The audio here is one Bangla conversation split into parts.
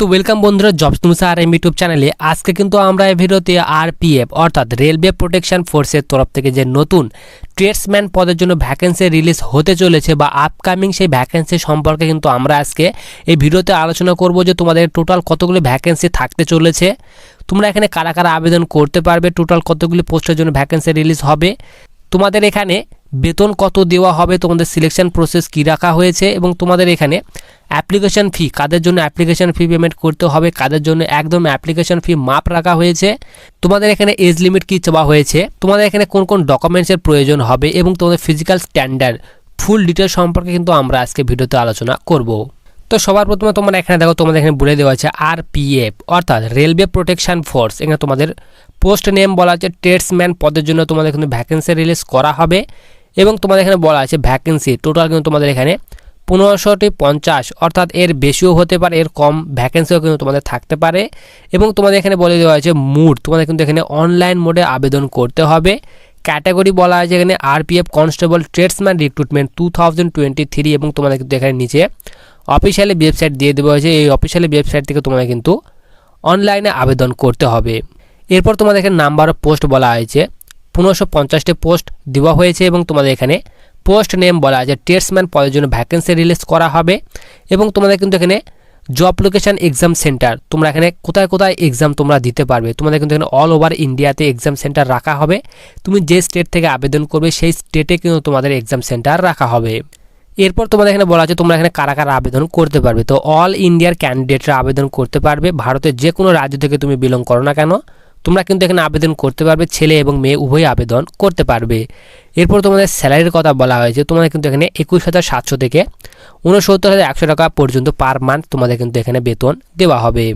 তো ওয়েলকাম বন্ধুরা jobs news R M YouTube চ্যানেলে আজকে কিন্তু আমরা এই ভিডিওতে আরপিএফ অর্থাৎ রেলওয়ে প্রোটেকশন ফোর্সের তরফ থেকে যে নতুন ট্রেডসম্যান পদের জন্য ভ্যাকেন্সি রিলিজ হতে চলেছে বা আপকামিং সেই ভ্যাকেন্সি সম্পর্কে কিন্তু আমরা আজকে এই ভিডিওতে আলোচনা করব যে তোমাদের টোটাল কতগুলো ভ্যাকেন্সি থাকতে চলেছে। তোমরা এখানে কারা কারা আবেদন করতে পারবে? টোটাল কতগুলি পোস্টের জন্য ভ্যাকেন্সি রিলিজ হবে? তোমাদের এখানে বেতন কত দেওয়া হবে, তোমাদের সিলেকশন প্রসেস কী রাখা হয়েছে এবং তোমাদের এখানে অ্যাপ্লিকেশন ফি কাদের জন্য অ্যাপ্লিকেশন ফি পেমেন্ট করতে হবে, কাদের জন্য একদম অ্যাপ্লিকেশন ফি মাপ রাখা হয়েছে, তোমাদের এখানে এজ লিমিট কী চাওয়া হয়েছে, তোমাদের এখানে কোন কোন ডকুমেন্টসের প্রয়োজন হবে এবং তোমাদের ফিজিক্যাল স্ট্যান্ডার্ড ফুল ডিটেল সম্পর্কে কিন্তু আমরা আজকে ভিডিওতে আলোচনা করব। তো সবার প্রথমে তোমরা এখানে দেখো, তোমাদের এখানে বলে দেওয়া আছে আরপিএফ অর্থাৎ রেলওয়ে প্রোটেকশন ফোর্স এখানে তোমাদের পোস্ট নেম বলা আছে ট্রেডসম্যান পদের জন্য তোমাদের কিন্তু ভ্যাকেন্সি রিলিজ করা হবে এবং তোমাদের এখানে বলা আছে ভ্যাকেন্সি টোটাল কিন্তু তোমাদের এখানে পনেরোশোটি পঞ্চাশ, অর্থাৎ এর বেশিও হতে পারে, এর কম ভ্যাকেন্সিও কিন্তু তোমাদের থাকতে পারে এবং তোমাদের এখানে বলে দেওয়া আছে মুড তোমাদের কিন্তু এখানে অনলাইন মোডে আবেদন করতে হবে। ক্যাটাগরি বলা আছে এখানে RPF constable tradesman recruitment two thousand twenty three এবং তোমাদের কিন্তু এখানে নিচে অফিসিয়ালি ওয়েবসাইট দিয়ে দেওয়া হয়েছে। এই অফিসিয়ালি ওয়েবসাইট থেকে তোমাদের কিন্তু অনলাইনে আবেদন করতে হবে। এরপর তোমাদের এখানে নাম্বার অফ পোস্ট বলা হয়েছে। পনেরোশো পঞ্চাশটি পোস্ট দেওয়া হয়েছে এবং তোমাদের এখানে পোস্ট নেম বলা আছে। ট্রেডসম্যান পদের জন্য ভ্যাকেন্সি রিলিজ করা হবে এবং তোমাদের কিন্তু এখানে জব লোকেশন এক্সাম সেন্টার, তোমরা এখানে কোথায় কোথায় এক্সাম তোমরা দিতে পারবে। তোমাদের কিন্তু এখানে অল ওভার ইন্ডিয়াতে এক্সাম সেন্টার রাখা হবে। তুমি যে স্টেট থেকে আবেদন করবে, সেই স্টেটে কিন্তু তোমাদের এক্সাম সেন্টার রাখা হবে। এরপর তোমাদের এখানে বলা আছে, তোমরা এখানে কারা কারা আবেদন করতে পারবে। তো অল ইন্ডিয়ার ক্যান্ডিডেটরা আবেদন করতে পারবে। ভারতের যে কোনো রাজ্য থেকে তুমি বিলং করো না কেন। তোমরা কিন্তু এখানে আবেদন করতে পারবে, ছেলে এবং মেয়ে উভয় আবেদন করতে পারবে। এরপর তোমাদের স্যালারির কথা বলা হয়েছে, তোমাদের কিন্তু এখানে একুশ হাজার সাতশো থেকে উনসত্তর হাজার একশো টাকা পর্যন্ত পার মান্থ তোমাদের কিন্তু এখানে বেতন দেওয়া হবে।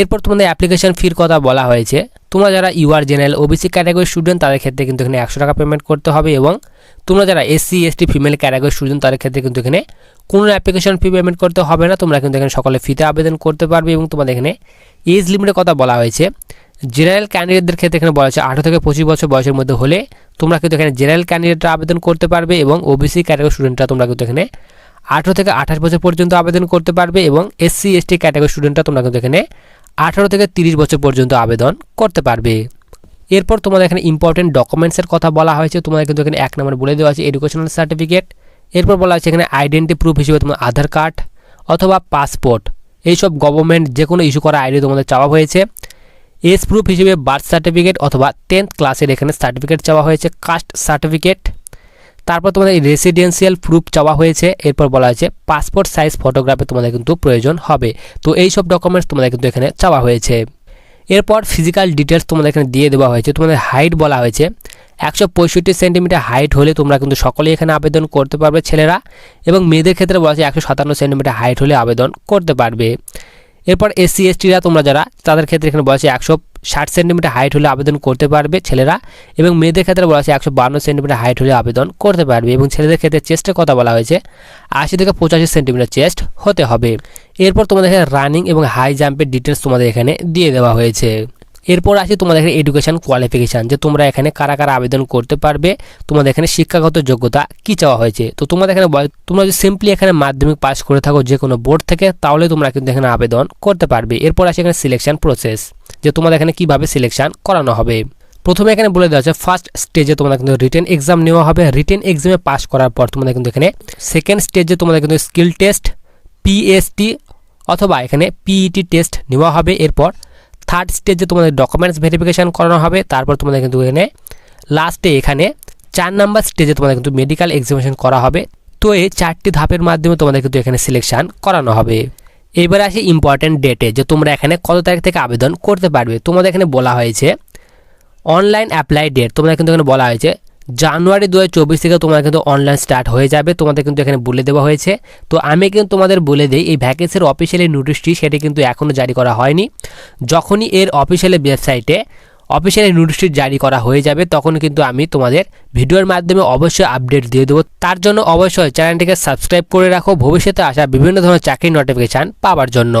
এরপর তোমাদের অ্যাপ্লিকেশন ফির কথা বলা হয়েছে, তোমরা যারা UR general OBC category student তাদের ক্ষেত্রে কিন্তু এখানে একশো টাকা পেমেন্ট করতে হবে এবং তোমরা যারা SC ST female category student তাদের ক্ষেত্রে কিন্তু এখানে কোনো অ্যাপ্লিকেশন ফি পেমেন্ট করতে হবে না, তোমরা কিন্তু এখানে সকলে ফিতে আবেদন করতে পারবে এবং তোমাদের এখানে এজ লিমিটের কথা বলা হয়েছে। জেনারেল ক্যান্ডিডেটদের ক্ষেত্রে এখানে বলা হচ্ছে আঠারো থেকে পঁচিশ বছর বয়সের মধ্যে হলে তোমরা কিন্তু এখানে জেনারেল ক্যান্ডিডেটরা আবেদন করতে পারবে এবং ওবিসি ক্যাটাগরি স্টুডেন্টরা তোমরা কিন্তু এখানে আঠারো থেকে আঠাশ বছর পর্যন্ত আবেদন করতে পারবে এবং এসসি এসটি ক্যাটাগরি স্টুডেন্টরা তোমরা কিন্তু এখানে আঠারো থেকে তিরিশ বছর পর্যন্ত আবেদন করতে পারবে। এরপর তোমাদের এখানে ইম্পর্টেন্ট ডকুমেন্টসের কথা বলা হয়েছে, তোমাদের কিন্তু এখানে এক নম্বর বলে দেওয়া আছে এডুকেশনাল সার্টিফিকেট এরপর বলা হচ্ছে এখানে আইডেন্টি প্রুফ হিসেবে তোমার আধার কার্ড অথবা পাসপোর্ট এইসব গভর্নমেন্ট যে কোনো ইস্যু করা আইডি তোমাদের চাওয়া হয়েছে। এজ প্রুফ হিসেবে বার্থ সার্টিফিকেট অথবা টেন্থ ক্লাসের এখানে সার্টিফিকেট চাওয়া হয়েছে কাস্ট সার্টিফিকেট তারপর তোমাদের রেসিডেন্সিয়াল প্রুফ চাওয়া হয়েছে, এরপর বলা হয়েছে পাসপোর্ট সাইজ ফটোগ্রাফি তোমাদের কিন্তু প্রয়োজন হবে। তো এই সব ডকুমেন্টস তোমাদের কিন্তু এখানে চাওয়া হয়েছে। এরপর ফিজিক্যাল ডিটেলস তোমাদের এখানে দিয়ে দেওয়া হয়েছে। তোমাদের হাইট বলা হয়েছে, একশো পঁয়ষট্টি সেন্টিমিটার হাইট হলে তোমরা কিন্তু সকলেই এখানে আবেদন করতে পারবে ছেলেরা, এবং মেয়েদের ক্ষেত্রে বলা হয়েছে একশো সাতান্ন সেন্টিমিটার হাইট হলে আবেদন করতে পারবে। এরপর এসসি, এসটিরা তোমরা যারা, তাদের ক্ষেত্রে এখানে বলা আছে একশো ষাট সেন্টিমিটার হাইট হলে আবেদন করতে পারবে ছেলেরা এবং মেয়েদের ক্ষেত্রে বলা আছে একশো বান্ন সেন্টিমিটার হাইট হলে আবেদন করতে পারবে এবং ছেলেদের ক্ষেত্রে চেস্টের কথা বলা হয়েছে, আশি থেকে পঁচাশি সেন্টিমিটার চেস্ট হতে হবে। এরপর তোমাদের এখানে রানিং এবং হাই জাম্পের ডিটেলস তোমাদের এখানে দিয়ে দেওয়া হয়েছে। এরপর আসি তোমাদের এখানে এডুকেশন কোয়ালিফিকেশান যে তোমরা এখানে কারা কারা আবেদন করতে পারবে, তোমাদের এখানে শিক্ষাগত যোগ্যতা কি চাওয়া হয়েছে। তো তোমাদের এখানে তোমরা যদি সিম্পলি এখানে মাধ্যমিক পাস করে থাকো যে কোনো বোর্ড থেকে, তাহলে তোমরা কিন্তু এখানে আবেদন করতে পারবে। এরপর আসে এখানে সিলেকশান প্রসেস যে তোমাদের এখানে কীভাবে সিলেকশন করানো হবে। প্রথমে এখানে বলে দেওয়া হচ্ছে ফার্স্ট স্টেজে তোমাদের কিন্তু রিটেন এক্সাম নেওয়া হবে। রিটেন এক্সামে পাস করার পর তোমাদের কিন্তু এখানে সেকেন্ড স্টেজে তোমাদের কিন্তু স্কিল টেস্ট পিএসটি অথবা এখানে পিইটি টেস্ট নেওয়া হবে। এরপর থার্ড স্টেজে তোমাদের ডকুমেন্টস ভেরিফিকেশান করানো হবে, তারপর তোমাদের কিন্তু এখানে লাস্টে এখানে চার নাম্বার স্টেজে তোমাদের কিন্তু মেডিকেল এক্সামিনেশন করা হবে। তো এই চারটি ধাপের মাধ্যমে তোমাদের কিন্তু এখানে সিলেকশান করানো হবে। এবার আসি ইম্পর্টেন্ট ডেটে যে তোমরা এখানে কত তারিখ থেকে আবেদন করতে পারবে। তোমাদের এখানে বলা হয়েছে অনলাইন অ্যাপ্লাই ডেট তোমাদের কিন্তু এখানে বলা হয়েছে জানুয়ারি দু হাজার চব্বিশ থেকে তোমাদের কিন্তু অনলাইন স্টার্ট হয়ে যাবে। তোমাদের কিন্তু এখানে বলে দেওয়া হয়েছে। তো আমি কিন্তু তোমাদের বলে দিই, এই ভ্যাকেন্সির অফিসিয়ালি নোটিশটি সেটি কিন্তু এখনও জারি করা হয়নি। যখনই এর অফিসিয়ালি ওয়েবসাইটে অফিসিয়ালি নোটিশটি জারি করা হয়ে যাবে, তখন কিন্তু আমি তোমাদের ভিডিওর মাধ্যমে অবশ্যই আপডেট দিয়ে দেবো। তার জন্য অবশ্যই চ্যানেলটিকে সাবস্ক্রাইব করে রাখো। ভবিষ্যতে আসা বিভিন্ন ধরনের চাকরির নোটিফিকেশান পাওয়ার জন্য।